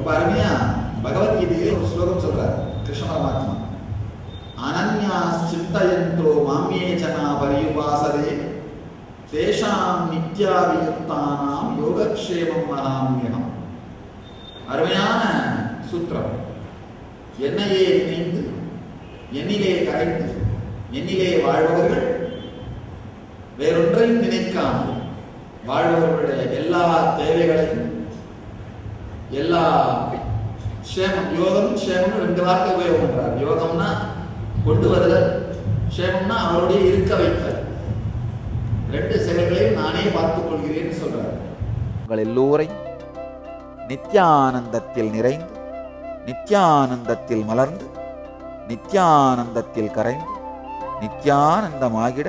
ரொம்ப அருமையா பகவத்கீதையிலே ஒரு ஸ்லோகம் சொல்றார் கிருஷ்ண பரமாத்மா அனன்யா சிந்தயந்தோ மாமியே ஜனா பரியுபாசதே தேஷாம் நித்யாவியுக்தானாம் யோகக்ஷேமம் மகாமியம் அருமையான சூத்திரம். என்னையே நினைந்து என்னிலே கரைந்து என்னிலே வாழ்பவர்கள் வேறொன்றையும் நினைக்காமல் வாழ்பவர்களுடைய எல்லா தேவைகளையும் எல்லா சேமம் யோகம் சேமம்னு ரெண்டு வார்த்தை உபயோகம் பண்றார் யோகம்னா கொண்டு வருதல் சேமம்னா அவருடைய இருக்க வைத்தல். ரெண்டு செயல்களையும் நானே பார்த்துக் கொள்கிறேன்னு சொல்றாரு. உங்கள் எல்லோரையும் நித்யானந்தத்தில் நிறைந்து நித்யானந்தத்தில் மலர்ந்து நித்யானந்தத்தில் கரைந்து நித்யானந்தமாகிட